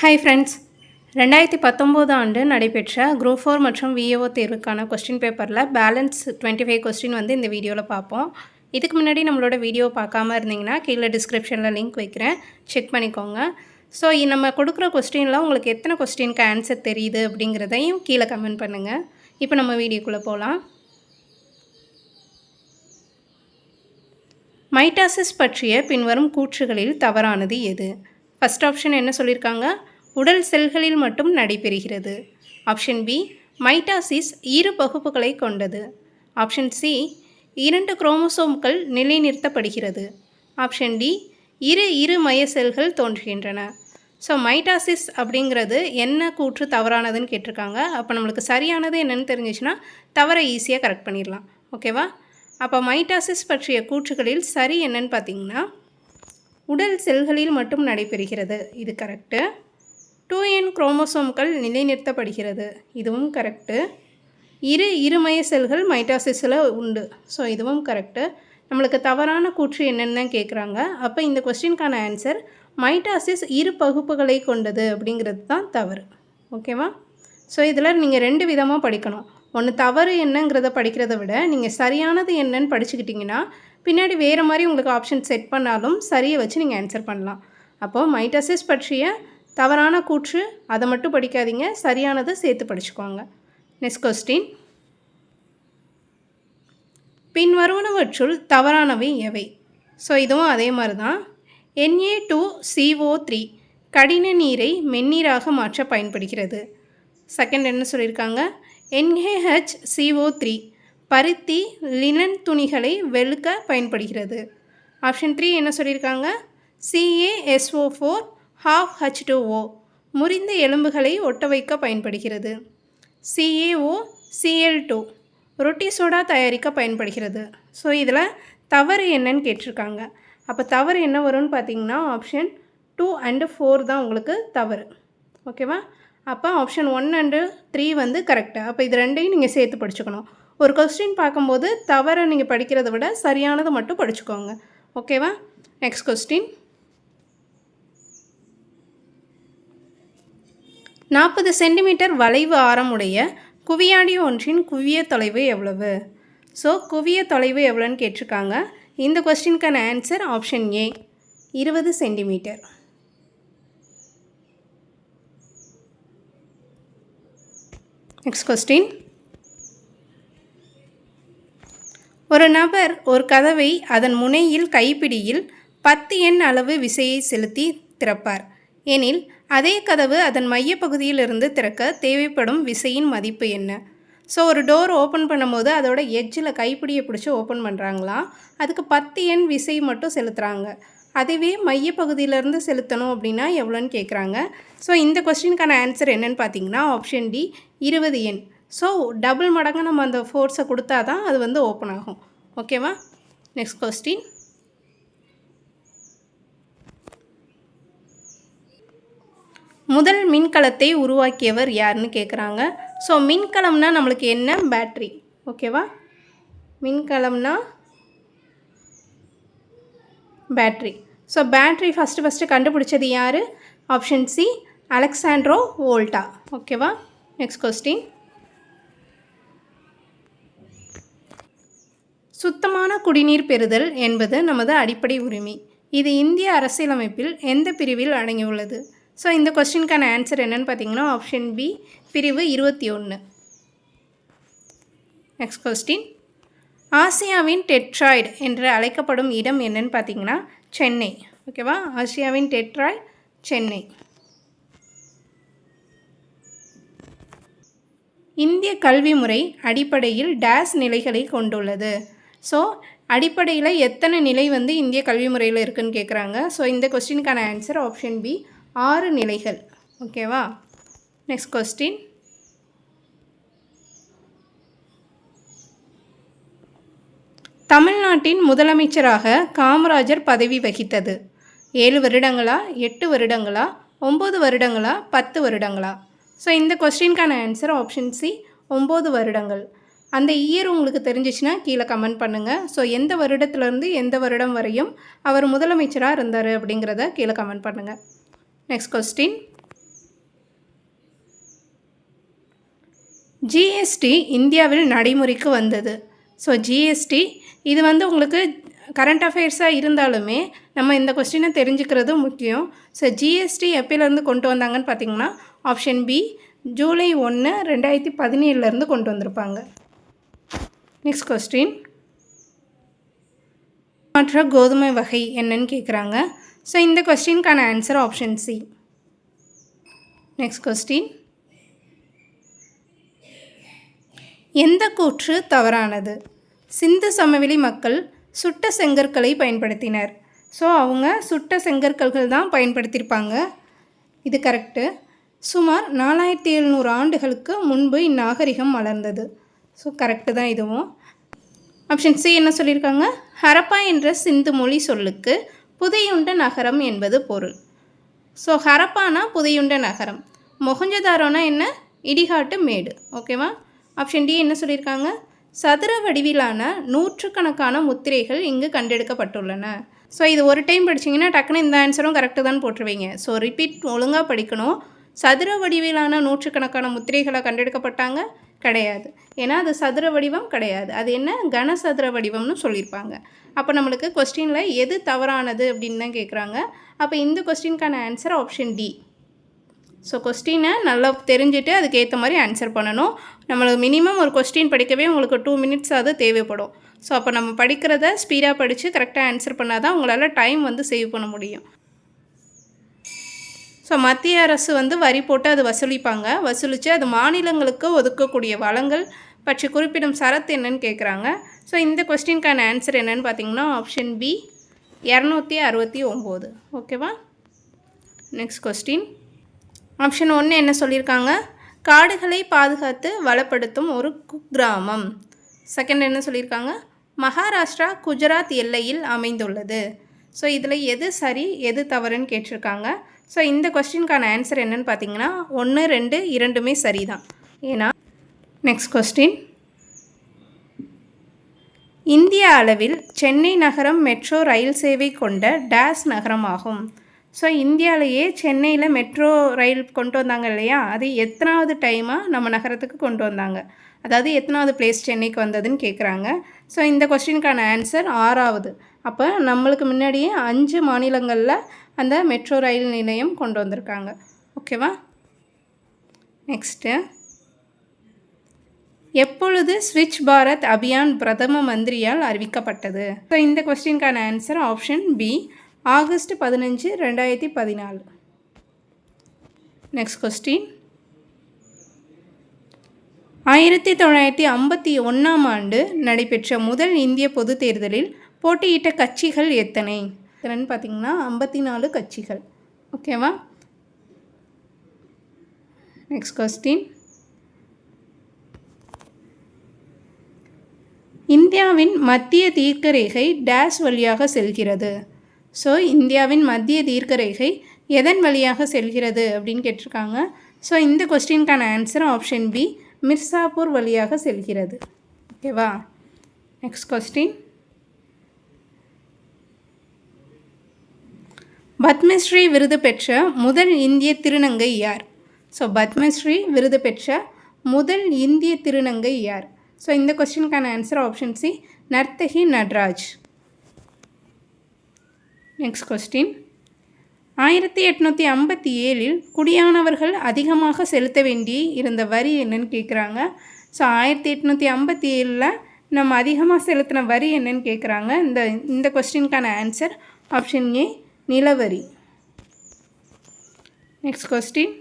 Hi friends ரெண்டாயிரத்தி பத்தொம்போது ஆண்டு நடைபெற்ற குரூப் ஃபோர் மற்றும் விஏஓ தேர்வுக்கான கொஸ்டின் பேப்பரில் பேலன்ஸ் டுவெண்ட்டி ஃபைவ் கொஸ்டின் வந்து இந்த வீடியோவில் பார்ப்போம். இதுக்கு முன்னாடி நம்மளோட வீடியோ பார்க்காம இருந்தீங்கன்னா கீழே டிஸ்கிரிப்ஷனில் லிங்க் வைக்கிறேன். செக் பண்ணிக்கோங்க. ஸோ நம்ம கொடுக்குற கொஸ்டினில் உங்களுக்கு எத்தனை கொஸ்டினுக்கு ஆன்சர் தெரியுது அப்படிங்கிறதையும் கீழே கமெண்ட் பண்ணுங்கள் இப்போ நம்ம வீடியோக்குள்ளே போகலாம் மைட்டாசிஸ் பற்றிய பின்வரும் கூற்றுகளில் தவறானது எது? ஃபஸ்ட் ஆப்ஷன் என்ன சொல்லியிருக்காங்க? உடல் செல்களில் மட்டும் நடைபெறுகிறது. ஆப்ஷன் பி மைட்டாசிஸ் இரு பகுப்புகளை கொண்டது. ஆப்ஷன் சி இரண்டு குரோமோசோம்கள் நிலைநிறுத்தப்படுகிறது. ஆப்ஷன் டி இரு இரு மைய செல்கள் தோன்றுகின்றன. ஸோ மைட்டாசிஸ் அப்படிங்கிறது என்ன கூற்று தவறானதுன்னு கேட்டிருக்காங்க. அப்போ நம்மளுக்கு சரியானது என்னென்னு தெரிஞ்சிச்சுன்னா தவறை ஈஸியாக கரெக்ட் பண்ணிடலாம். ஓகேவா அப்போ மைட்டாசிஸ் பற்றிய கூற்றுகளில் சரி என்னன்னு பார்த்தீங்கன்னா உடல் செல்களில் மட்டும் நடைபெறுகிறது. இது கரெக்டு டூ என் குரோமோசோம்கள் நிலைநிறுத்தப்படுகிறது. இதுவும் கரெக்டு இரு இருமய செல்கள் மைட்டாசிஸில் உண்டு. ஸோ இதுவும் கரெக்டு நம்மளுக்கு தவறான கூற்று என்னென்னு தான் கேட்குறாங்க. அப்போ இந்த கொஸ்டினுக்கான ஆன்சர் மைட்டாசிஸ் இரு பகுப்புகளை கொண்டது அப்படிங்கிறது தான் தவறு. ஓகேவா? ஸோ இதில் நீங்கள் ரெண்டு விதமாக படிக்கணும். ஒன்று தவறு என்னங்கிறத படிக்கிறத விட நீங்கள் சரியானது என்னன்னு படிச்சுக்கிட்டிங்கன்னா பின்னாடி வேறு மாதிரி உங்களுக்கு ஆப்ஷன் செட் பண்ணாலும் சரியை வச்சு நீங்கள் ஆன்சர் பண்ணலாம். அப்போது மைட்டாசிஸ் பற்றிய தவறான கூற்று அதை மட்டும் படிக்காதீங்க. சரியானதை சேர்த்து படிச்சுக்கோங்க. நெக்ஸ்ட் கொஸ்டின் பின்வருவனவற்றுள் தவறானவை எவை? ஸோ இதுவும் அதே மாதிரி தான் என்ஏ டூ சிஓ த்ரீ கடின நீரை மென்னீராக மாற்ற பயன்படுகிறது. செகண்ட் என்ன சொல்லியிருக்காங்க? என்ஏஹெச் சிஓ த்ரீ பருத்தி லினன் துணிகளை வெளுக்க பயன்படுகிறது. ஆப்ஷன் த்ரீ என்ன சொல்லியிருக்காங்க? CASO four half H two O முறிந்த எலும்புகளை ஒட்ட வைக்க பயன்படுகிறது. சிஏஓ சிஎல் டூ ரொட்டி சோடா தயாரிக்க பயன்படுகிறது. ஸோ இதில் தவறு என்னன்னு கேட்டிருக்காங்க. அப்போ தவறு என்ன வரும்னு பார்த்தீங்கன்னா ஆப்ஷன் டூ அண்டு ஃபோர் தான் உங்களுக்கு தவறு. ஓகேவா அப்போ ஆப்ஷன் ஒன் அண்டு த்ரீ வந்து கரெக்டு அப்போ இது ரெண்டையும் நீங்கள் சேர்த்து படிச்சுக்கணும். ஒரு கொஸ்டின் பார்க்கும்போது தவறை நீங்கள் படிக்கிறத விட சரியானதை மட்டும் படிச்சுக்கோங்க. ஓகேவா நெக்ஸ்ட் கொஸ்டின் நாற்பது சென்டிமீட்டர் வளைவு ஆரமுடைய குவியாடி ஒன்றின் குவிய தொலைவு எவ்வளவு? ஸோ குவிய தொலைவு எவ்வளோன்னு கேட்டிருக்காங்க. இந்த கொஸ்டினுக்கான ஆன்சர் ஆப்ஷன் ஏ இருபது சென்டிமீட்டர். நெக்ஸ்ட் கொஸ்டின் ஒரு நபர் ஒரு கதவை அதன் முனையில் கைப்பிடியில் பத்து எண் அளவு விசையை செலுத்தி திறப்பார். எனில் அதே கதவு அதன் மையப்பகுதியிலிருந்து திறக்க தேவைப்படும் விசையின் மதிப்பு என்ன? ஸோ ஒரு டோர் ஓப்பன் பண்ணும்போது அதோட எட்ஜில் கைப்பிடியை பிடிச்சி ஓப்பன் பண்ணுறாங்களாம் அதுக்கு பத்து எண் விசை மட்டும் செலுத்துகிறாங்க அதுவே மையப்பகுதியிலேருந்து செலுத்தணும் அப்படின்னா எவ்வளோன்னு கேட்குறாங்க ஸோ இந்த கொஸ்டினுக்கான ஆன்சர் என்னன்னு பார்த்தீங்கன்னா ஆப்ஷன் டி இருபது எண். ஸோ டபுள் மடங்கு நம்ம அந்த ஃபோர்ஸை கொடுத்தா தான் அது வந்து ஓப்பன் ஆகும். ஓகேவா நெக்ஸ்ட் கொஸ்டின் முதல் மின்கலத்தை உருவாக்கியவர் யாருன்னு கேட்குறாங்க ஸோ மின்கலம்னா நம்மளுக்கு என்ன? பேட்ரி ஓகேவா மின்கலம்னா battery so battery first first கண்டுபிடிச்சது யார்? ஆப்ஷன் சி அலெக்சாண்ட்ரோ வோல்டா ஓகேவா நெக்ஸ்ட் கொஸ்டின் சுத்தமான குடிநீர் பெறுதல் என்பது நமது அடிப்படை உரிமை. இது இந்திய அரசியலமைப்பில் எந்த பிரிவில் அடங்கியுள்ளது? ஸோ இந்த கொஸ்டினுக்கான ஆன்சர் என்னென்னு பார்த்தீங்கன்னா ஆப்ஷன் பி பிரிவு இருபத்தி ஒன்று நெக்ஸ்ட் கொஸ்டின் ஆசியாவின் டெட்ராய்டு என்று அழைக்கப்படும் இடம் என்னன்னு பார்த்தீங்கன்னா சென்னை. ஓகேவா ஆசியாவின் டெட்ராய்டு சென்னை. இந்திய கல்வி முறை அடிப்படையில் டேஸ் நிலைகளை கொண்டுள்ளது. ஸோ அடிப்படையில் எத்தனை நிலை வந்து இந்திய கல்வி முறையில் இருக்குதுன்னு கேட்குறாங்க ஸோ இந்த கொஸ்டினுக்கான ஆன்சர் ஆப்ஷன் பி ஆறு நிலைகள். ஓகேவா? நெக்ஸ்ட் கொஸ்டின் தமிழ்நாட்டின் முதலமைச்சராக காமராஜர் பதவி வகித்தது. ஏழு வருடங்களா? எட்டு வருடங்களா? ஒம்பது வருடங்களா? பத்து வருடங்களா? ஸோ இந்த கொஸ்டினுக்கான ஆன்சர் ஆப்ஷன் சி ஒம்பது வருடங்கள். அந்த இயர் உங்களுக்கு தெரிஞ்சிச்சுன்னா கீழே கமெண்ட் பண்ணுங்கள் ஸோ எந்த வருடத்துலேருந்து எந்த வருடம் வரையும் அவர் முதலமைச்சராக இருந்தார் அப்படிங்கிறத கீழே கமெண்ட் பண்ணுங்கள் நெக்ஸ்ட் கொஸ்டின் ஜிஎஸ்டி இந்தியாவில் நடைமுறைக்கு வந்தது. ஸோ ஜிஎஸ்டி இது வந்து உங்களுக்கு கரண்ட் அஃபேர்ஸாக இருந்தாலுமே நம்ம இந்த கொஸ்டினை தெரிஞ்சுக்கிறது முக்கியம். ஸோ ஜிஎஸ்டி எப்போலேருந்து கொண்டு வந்தாங்கன்னு பார்த்தீங்கன்னா ஆப்ஷன் பி ஜூலை ஒன்று ரெண்டாயிரத்தி பதினேழுலேருந்து கொண்டு வந்திருப்பாங்க. நெக்ஸ்ட் கொஸ்டின் மற்ற கோதுமை வகை என்னன்னு கேட்குறாங்க ஸோ இந்த கொஸ்டின்கான answer option C next question எந்த கூற்று தவறானது? சிந்து சமவெளி மக்கள் சுட்ட செங்கற்களை பயன்படுத்தினர். ஸோ அவங்க சுட்ட செங்கற்கள்கள் தான் பயன்படுத்தியிருப்பாங்க இது கரெக்டு சுமார் நாலாயிரத்தி எழுநூறு ஆண்டுகளுக்கு முன்பு இந்நாகரிகம் வளர்ந்தது. ஸோ கரெக்டு தான் இதுவும். ஆப்ஷன் சி என்ன சொல்லியிருக்காங்க? ஹரப்பா என்ற சிந்து மொழி சொல்லுக்கு புதையுண்ட நகரம் என்பது பொருள். ஸோ ஹரப்பானா புதையுண்ட நகரம். மொஹஞ்சதாரோனா என்ன? இடிகாட்டு மேடு. ஓகேவா ஆப்ஷன் டி என்ன சொல்லியிருக்காங்க? சதுர வடிவிலான நூற்றுக்கணக்கான முத்திரைகள் இங்கு கண்டெடுக்கப்பட்டுள்ளன. ஸோ இது ஒரு டைம் படிச்சிங்கன்னா டக்குன்னு இந்த ஆன்சரும் கரெக்டு தான் போட்டுருவீங்க. ஸோ ரிப்பீட் ஒழுங்காக படிக்கணும். சதுர வடிவிலான நூற்றுக்கணக்கான முத்திரைகளை கண்டெடுக்கப்பட்டாங்க? கிடையாது. ஏன்னா அது சதுர வடிவம் கிடையாது. அது என்ன? கனசதுர வடிவம்னு சொல்லியிருப்பாங்க. அப்போ நம்மளுக்கு கொஸ்டினில் எது தவறானது அப்படின்னு தான் கேட்குறாங்க அப்போ இந்த கொஸ்டினுக்கான ஆன்சர் ஆப்ஷன் டி ஸோ கொஸ்டினை நல்லா தெரிஞ்சுட்டு அதுக்கேற்ற மாதிரி ஆன்சர் பண்ணணும். நம்மளுக்கு மினிமம் ஒரு கொஸ்டின் படிக்கவே உங்களுக்கு டூ மினிட்ஸ் அது தேவைப்படும். ஸோ அப்போ நம்ம படிக்கிறத ஸ்பீடாக படித்து கரெக்டாக ஆன்சர் பண்ணால் தான் உங்களால் டைம் வந்து சேவ் பண்ண முடியும். ஸோ மத்திய அரசு வந்து வரி போட்டு அது வசூலிப்பாங்க. வசூலித்து அது மாநிலங்களுக்கு ஒதுக்கக்கூடிய வளங்கள் பற்றி குறிப்பிடும் சரத்து என்னன்னு கேட்குறாங்க ஸோ இந்த கொஸ்டினுக்கான ஆன்சர் என்னன்னு பார்த்தீங்கன்னா ஆப்ஷன் பி இரநூத்தி அறுபத்தி ஒம்பது. ஓகேவா நெக்ஸ்ட் கொஸ்டின் ஆப்ஷன் ஒன்று என்ன சொல்லியிருக்காங்க காடுகளை பாதுகாத்து வளப்படுத்தும் ஒரு குக்கிராமம். செகண்ட் என்ன சொல்லியிருக்காங்க மகாராஷ்டிரா குஜராத் எல்லையில் அமைந்துள்ளது. ஸோ இதில் எது சரி எது தவறுன்னு கேட்டிருக்காங்க. ஸோ இந்த கொஸ்டினுக்கான ஆன்சர் என்னன்னு பார்த்தீங்கன்னா ஒன்று ரெண்டு இரண்டுமே சரி தான் ஏன்னா நெக்ஸ்ட் கொஸ்டின் இந்திய அளவில் சென்னை நகரம் மெட்ரோ ரயில் சேவை கொண்ட டேஸ் நகரமாகும். ஸோ இந்தியாவிலேயே சென்னையில் மெட்ரோ ரயில் கொண்டு வந்தாங்க இல்லையா? அது எத்தனாவது டைமாக நம்ம நகரத்துக்கு கொண்டு வந்தாங்க? அதாவது எத்தனாவது பிளேஸ் சென்னைக்கு வந்ததுன்னு கேட்குறாங்க ஸோ இந்த கொஸ்டினுக்கான ஆன்சர் ஆறாவது. அப்போ நம்மளுக்கு முன்னாடியே அஞ்சு மாநிலங்களில் அந்த மெட்ரோ ரயில் நிலையம் கொண்டு வந்திருக்காங்க. ஓகேவா நெக்ஸ்ட்டு எப்பொழுது ஸ்விட்ச் பாரத் அபியான் பிரதம மந்திரியால் அறிவிக்கப்பட்டது? ஸோ இந்த கொஸ்டினுக்கான ஆன்சர் ஆப்ஷன் பி ஆகஸ்ட் பதினஞ்சு ரெண்டாயிரத்தி பதினாலு. நெக்ஸ்ட் கொஸ்டின் ஆயிரத்தி தொள்ளாயிரத்தி ஐம்பத்தி ஒன்றாம் ஆண்டு நடைபெற்ற முதல் இந்திய பொதுத் தேர்தலில் போட்டியிட்ட கட்சிகள் எத்தனை? எத்தனைன்னு பார்த்தீங்கன்னா ஐம்பத்தி நாலு கட்சிகள் ஓகேவா நெக்ஸ்ட் கொஸ்டின் இந்தியாவின் மத்திய தீர்க்கரேகை டேஷ் வழியாக செல்கிறது. ஸோ இந்தியாவின் மத்திய தீர்க்கரேகை எதன் வழியாக செல்கிறது அப்படின்னு கேட்டிருக்காங்க. ஸோ இந்த கொஸ்டினுக்கான ஆன்சர் ஆப்ஷன் பி மிர்சாப்பூர் வழியாக செல்கிறது. ஓகேவா நெக்ஸ்ட் கொஸ்டின் பத்மஸ்ரீ விருது பெற்ற முதல் இந்திய திருநங்கை யார்? ஸோ பத்மஸ்ரீ விருது பெற்ற முதல் இந்திய திருநங்கை யார்? ஸோ இந்த கொஸ்டினுக்கான answer option C Narthaki Natraj. Next question ஆயிரத்தி எட்நூற்றி ஐம்பத்தி ஏழில் குடியானவர்கள் அதிகமாக செலுத்த வேண்டி இருந்த வரி என்னன்னு கேட்குறாங்க ஸோ ஆயிரத்தி எட்நூற்றி ஐம்பத்தி ஏழில் நம்ம அதிகமாக செலுத்தின வரி என்னன்னு கேட்குறாங்க இந்த இந்த கொஸ்டினுக்கான ஆன்சர் ஆப்ஷன் ஏ நிலவரி. நெக்ஸ்ட் கொஸ்டின்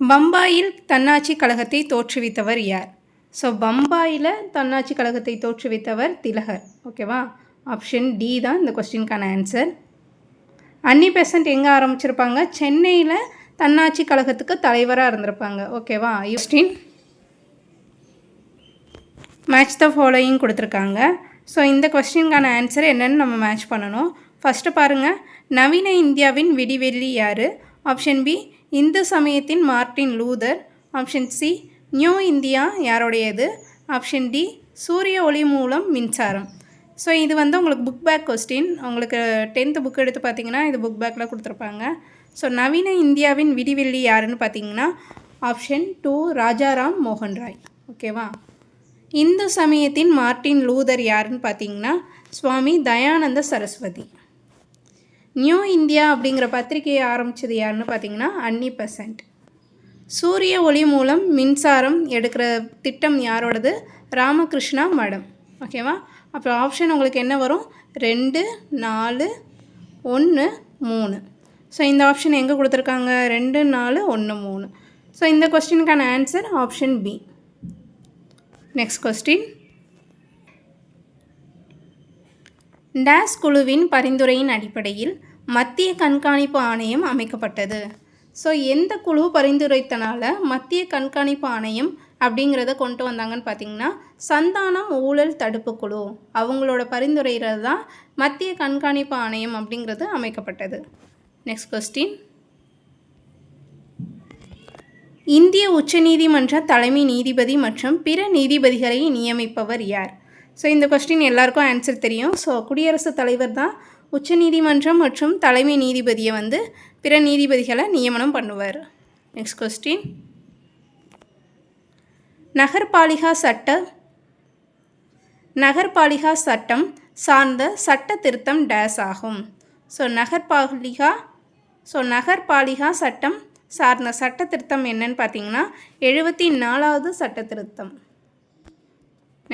பம்பாயில் தன்னாட்சி கழகத்தை தோற்றுவித்தவர் யார்? ஸோ பம்பாயில் தன்னாட்சி கழகத்தை தோற்றுவித்தவர் திலகர். ஓகேவா ஆப்ஷன் டி தான் இந்த கொஸ்டினுக்கான ஆன்சர் அன்னி பெசன்ட் எங்கே ஆரம்பிச்சிருப்பாங்க? சென்னையில் தன்னாட்சி கழகத்துக்கு தலைவராக இருந்திருப்பாங்க. ஓகேவா கொஸ்டின் மேட்ச் த ஃபாலோயிங் கொடுத்துருக்காங்க. ஸோ இந்த கொஸ்டினுக்கான ஆன்சர் என்னென்னு நம்ம மேட்ச் பண்ணணும். ஃபஸ்ட்டு பாருங்கள் நவீன இந்தியாவின் விடிவெள்ளி யார்? ஆப்ஷன் பி இந்து சமயத்தின் Martin Luther option C new India யாருடையது? ஆப்ஷன் டி சூரிய ஒளி மூலம் மின்சாரம். ஸோ இது வந்து உங்களுக்கு புக் பேக் கொஸ்டின் உங்களுக்கு டென்த்து புக் எடுத்து பார்த்தீங்கன்னா இது புக் பேக்கில் கொடுத்துருப்பாங்க. ஸோ நவீன இந்தியாவின் விடிவெள்ளி யாருன்னு பார்த்தீங்கன்னா ஆப்ஷன் டூ ராஜாராம் மோகன் ராய். ஓகேவா இந்து சமயத்தின் மார்ட்டின் லூதர் யாருன்னு பார்த்தீங்கன்னா சுவாமி தயானந்த சரஸ்வதி. நியூ இந்தியா அப்படிங்கிற பத்திரிகையை ஆரம்பித்தது யாருன்னு பார்த்தீங்கன்னா அன்னி பெசன்ட். சூரிய ஒளி மூலம் மின்சாரம் எடுக்கிற திட்டம் யாரோடது? ராமகிருஷ்ணா மடம். ஓகேவா? அப்போ ஆப்ஷன் உங்களுக்கு என்ன வரும்? ரெண்டு நாலு ஒன்று மூணு. ஸோ இந்த ஆப்ஷன் எங்கே கொடுத்துருக்காங்க? ரெண்டு நாலு ஒன்று மூணு. ஸோ இந்த கொஸ்டினுக்கான answer option B next question days குழுவின் பரிந்துரையின் அடிப்படையில் மத்திய கண்காணிப்பு ஆணையம் அமைக்கப்பட்டது. ஸோ எந்த குழு பரிந்துரைத்தனால மத்திய கண்காணிப்பு ஆணையம் அப்படிங்கிறத கொண்டு வந்தாங்கன்னு பார்த்தீங்கன்னா சந்தானம் ஊழல் தடுப்பு குழு. அவங்களோட பரிந்துரைகிறது தான் மத்திய கண்காணிப்பு ஆணையம் அப்படிங்கிறது அமைக்கப்பட்டது. நெக்ஸ்ட் கொஸ்டின் இந்திய உச்சநீதிமன்ற தலைமை நீதிபதி மற்றும் பிற நீதிபதிகளை நியமிப்பவர் யார்? ஸோ இந்த கொஸ்டின் எல்லாருக்கும் ஆன்சர் தெரியும். ஸோ குடியரசுத் தலைவர் தான் உச்சநீதிமன்றம் மற்றும் தலைமை நீதிபதியை வந்து பிற நீதிபதிகளை நியமனம் பண்ணுவார். நெக்ஸ்ட் கொஸ்டின் நகர்பாலிகா சட்ட நகர்பாலிகா சட்டம் சார்ந்த சட்ட திருத்தம் டேஸ் ஆகும். ஸோ நகர்பாலிகா ஸோ நகர்பாலிகா சட்டம் சார்ந்த சட்ட திருத்தம் என்னன்னு பார்த்தீங்கன்னா எழுபத்தி நாலாவது சட்ட திருத்தம்.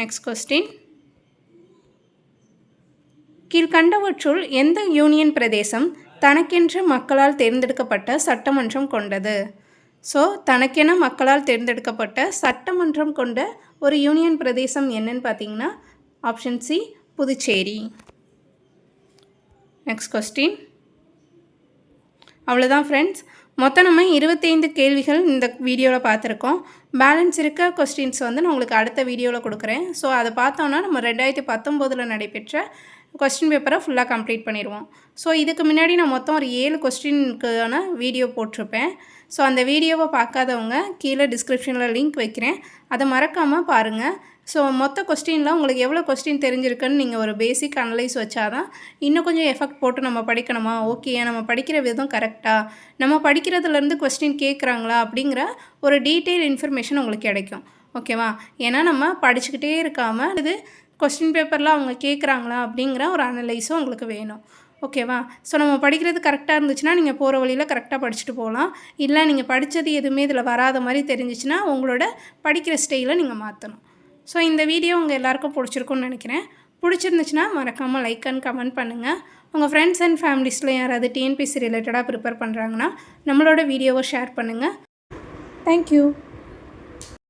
நெக்ஸ்ட் கொஸ்டின் கீழ்கண்டவற்றுள் எந்த யூனியன் பிரதேசம் தனக்கென்று மக்களால் தேர்ந்தெடுக்கப்பட்ட சட்டமன்றம் கொண்டது? ஸோ தனக்கென மக்களால் தேர்ந்தெடுக்கப்பட்ட சட்டமன்றம் கொண்ட ஒரு யூனியன் பிரதேசம் என்னன்னு பார்த்தீங்கன்னா option C Puducherry. Next question அவ்வளோதான் ஃப்ரெண்ட்ஸ் மொத்தம் நம்ம இருபத்தைந்து கேள்விகள் இந்த வீடியோவில் பார்த்துருக்கோம் பேலன்ஸ் இருக்க கொஸ்டின்ஸ் வந்து நான் உங்களுக்கு அடுத்த வீடியோவில் கொடுக்குறேன். ஸோ அதை பார்த்தோன்னா நம்ம ரெண்டாயிரத்தி பத்தொம்போதில் நடைபெற்ற கொஸ்டின் பேப்பரை ஃபுல்லாக கம்ப்ளீட் பண்ணிடுவோம். ஸோ இதுக்கு முன்னாடி நான் மொத்தம் ஒரு ஏழு கொஸ்டினுக்கான வீடியோ போட்டிருப்பேன். ஸோ அந்த வீடியோவை பார்க்காதவங்க கீழே டிஸ்கிரிப்ஷனில் லிங்க் வைக்கிறேன். அதை மறக்காமல் பாருங்கள் ஸோ மொத்த கொஸ்டினில் உங்களுக்கு எவ்வளோ கொஸ்டின் தெரிஞ்சிருக்குன்னு நீங்கள் ஒரு பேசிக் அனலைஸ் வச்சாதான் இன்னும் கொஞ்சம் எஃபெக்ட் போட்டு நம்ம படிக்கணுமா? ஓகே நம்ம படிக்கிற விதம் கரெக்டாக நம்ம படிக்கிறதுலேருந்து கொஸ்டின் கேட்குறாங்களா? அப்படிங்கிற ஒரு டீட்டெயில் இன்ஃபர்மேஷன் உங்களுக்கு கிடைக்கும். ஓகேவா ஏன்னா நம்ம படிச்சுக்கிட்டே இருக்காமல் இது கொஸ்டின் பேப்பரில் அவங்க கேட்குறாங்களா அப்படிங்கிற ஒரு அனலைஸும் உங்களுக்கு வேணும். ஓகேவா ஸோ நம்ம படிக்கிறது கரெக்டாக இருந்துச்சுன்னா நீங்கள் போகிற வழியில் கரெக்டாக படிச்சுட்டு போகலாம். இல்லை நீங்கள் படித்தது எதுவுமே இதில் வராத மாதிரி தெரிஞ்சிச்சுன்னா உங்களோட படிக்கிற ஸ்டைலை நீங்கள் மாற்றணும் ஸோ இந்த வீடியோ உங்கள் எல்லாருக்கும் பிடிச்சிருக்குன்னு நினைக்கிறேன். பிடிச்சிருந்துச்சுன்னா மறக்காமல் லைக் அண்ட் கமெண்ட் பண்ணுங்கள் உங்கள் ஃப்ரெண்ட்ஸ் அண்ட் ஃபேமிலிஸில் யாராவது டிஎன்பிசி ரிலேட்டடாக ப்ரிப்பேர் பண்ணுறாங்கன்னா நம்மளோட வீடியோவை ஷேர் பண்ணுங்கள் தேங்க்யூ